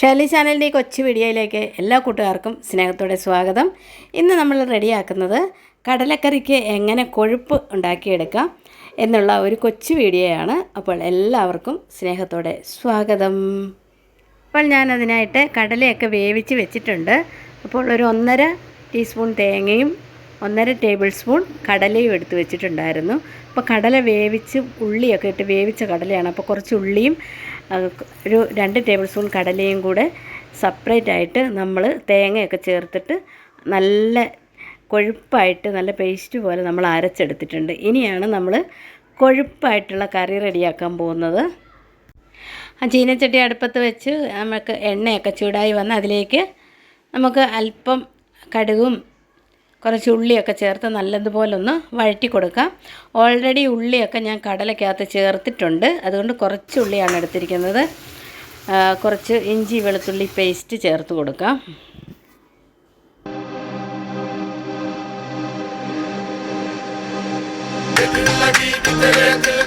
ഷേലി ചാനലിന്റെ ഈ കൊച്ചു വീഡിയോയിലേക്ക് എല്ലാ കൂട്ടുകാർക്കും സ്നേഹത്തോടെ സ്വാഗതം. ഇന്ന് നമ്മൾ റെഡിയാക്കുന്നത് കടലക്കറിക്ക് എങ്ങനെ കൊഴുപ്പ് ഉണ്ടാക്കിയെടുക്കാം എന്നുള്ള ഒരു കൊച്ചു വീഡിയോയാണ്. അപ്പോൾ എല്ലാവർക്കും സ്നേഹത്തോടെ സ്വാഗതം. അപ്പോൾ ഞാനതിനായിട്ട് കടലയൊക്കെ വേവിച്ച് വെച്ചിട്ടുണ്ട്. അപ്പോൾ ഒരു ഒന്നര ടീസ്പൂൺ തേങ്ങയും ഒന്നര ടേബിൾ സ്പൂൺ കടലയും എടുത്ത് വെച്ചിട്ടുണ്ടായിരുന്നു. അപ്പോൾ കടല വേവിച്ച് ഉള്ളിയൊക്കെ ഇട്ട് വേവിച്ച കടലയാണ്. അപ്പോൾ കുറച്ച് ഉള്ളിയും ഒരു രണ്ട് ടേബിൾ സ്പൂൺ കടലയും കൂടെ സെപ്പറേറ്റ് ആയിട്ട് നമ്മൾ തേങ്ങയൊക്കെ ചേർത്തിട്ട് നല്ല കൊഴുപ്പായിട്ട് നല്ല പേസ്റ്റ് പോലെ നമ്മൾ അരച്ചെടുത്തിട്ടുണ്ട്. ഇനിയാണ് നമ്മൾ കൊഴുപ്പായിട്ടുള്ള കറി റെഡിയാക്കാൻ പോകുന്നത്. ആ ചീനച്ചട്ടി അടുപ്പത്ത് വെച്ച് നമുക്ക് എണ്ണയൊക്കെ ചൂടായി വന്ന് അതിലേക്ക് നമുക്ക് അല്പം കടുകും കുറച്ച് ഉള്ളിയൊക്കെ ചേർത്ത് നല്ലതുപോലെ ഒന്ന് വഴറ്റി കൊടുക്കാം ഓൾറെഡി ഉള്ളിയൊക്കെ ഞാൻ കടലക്കകത്ത് ചേർത്തിട്ടുണ്ട്. അതുകൊണ്ട് കുറച്ച് ഉള്ളിയാണ് എടുത്തിരിക്കുന്നത്. കുറച്ച് ഇഞ്ചി വെളുത്തുള്ളി പേസ്റ്റ് ചേർത്ത് കൊടുക്കാം. Thank.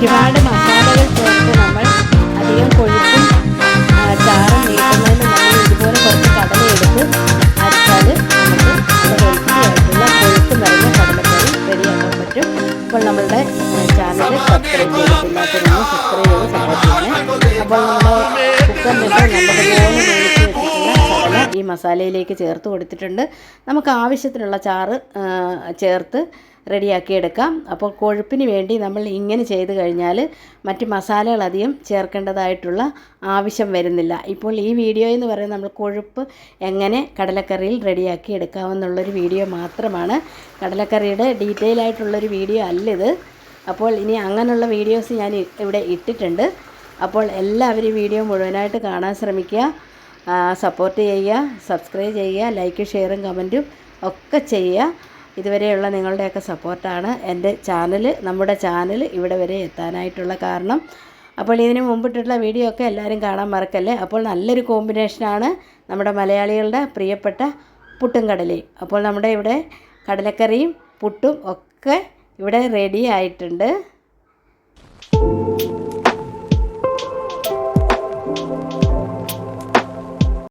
ഒരുപാട് മസാലകൾ ചേർത്ത് നമ്മൾ അധികം കൊഴുപ്പും ചാറും നീട്ടുന്നതിന് നമ്മൾ ഇതുപോലെ കുറച്ച് കടല എടുത്ത് അരച്ചാൽ നമുക്ക് ഹെൽത്തി ആയിട്ടുള്ള കൊഴുപ്പ് നിറഞ്ഞ കടലക്കറി റെഡിയാക്കാൻ പറ്റും. അപ്പോൾ നമ്മളുടെ ചാനൽ സബ്സ്ക്രൈബ് ചെയ്തിട്ടില്ലാത്തവരൊന്ന് സബ്സ്ക്രൈബ് ചെയ്ത് സപ്പോർട്ട് അപ്പോൾ നമ്മുടെ കുക്കറിലിട്ട് നമ്മുടെ മൂന്ന് ഈ മസാലയിലേക്ക് ചേർത്ത് കൊടുത്തിട്ടുണ്ട്. നമുക്ക് ആവശ്യത്തിനുള്ള ചാറ് ചേർത്ത് റെഡിയാക്കി എടുക്കാം. അപ്പോൾ കൊഴുപ്പിന് വേണ്ടി നമ്മൾ ഇങ്ങനെ ചെയ്ത് കഴിഞ്ഞാൽ മറ്റ് മസാലകൾ അധികം ചേർക്കേണ്ടതായിട്ടുള്ള ആവശ്യം വരുന്നില്ല. ഇപ്പോൾ ഈ വീഡിയോ എന്ന് പറയുന്നത് നമ്മൾ കൊഴുപ്പ് എങ്ങനെ കടലക്കറിയിൽ റെഡിയാക്കി എടുക്കാമെന്നുള്ളൊരു വീഡിയോ മാത്രമാണ്. കടലക്കറിയുടെ ഡീറ്റെയിൽ ആയിട്ടുള്ളൊരു വീഡിയോ അല്ലിത്. അപ്പോൾ ഇനി അങ്ങനെയുള്ള വീഡിയോസ് ഞാൻ ഇവിടെ ഇട്ടിട്ടുണ്ട്. അപ്പോൾ എല്ലാവരും വീഡിയോ മുഴുവനായിട്ട് കാണാൻ ശ്രമിക്കുക. സപ്പോർട്ട് ചെയ്യുക സബ്സ്ക്രൈബ് ചെയ്യുക ലൈക്ക് ഷെയറും കമന്റും ഒക്കെ ചെയ്യുക. ഇതുവരെയുള്ള നിങ്ങളുടെയൊക്കെ സപ്പോർട്ടാണ് എന്റെ ചാനൽ നമ്മുടെ ചാനൽ ഇവിടെ വരെ എത്താനായിട്ടുള്ള കാരണം. അപ്പോൾ ഇതിന് മുമ്പിട്ടുള്ള വീഡിയോ ഒക്കെ എല്ലാവരും കാണാൻ മറക്കല്ലേ? അപ്പോൾ നല്ലൊരു കോമ്പിനേഷനാണ് നമ്മുടെ മലയാളികളുടെ പ്രിയപ്പെട്ട പുട്ടും കടലയും അപ്പോൾ നമ്മുടെ ഇവിടെ കടലക്കറിയും പുട്ടും ഒക്കെ ഇവിടെ റെഡി ആയിട്ടുണ്ട്.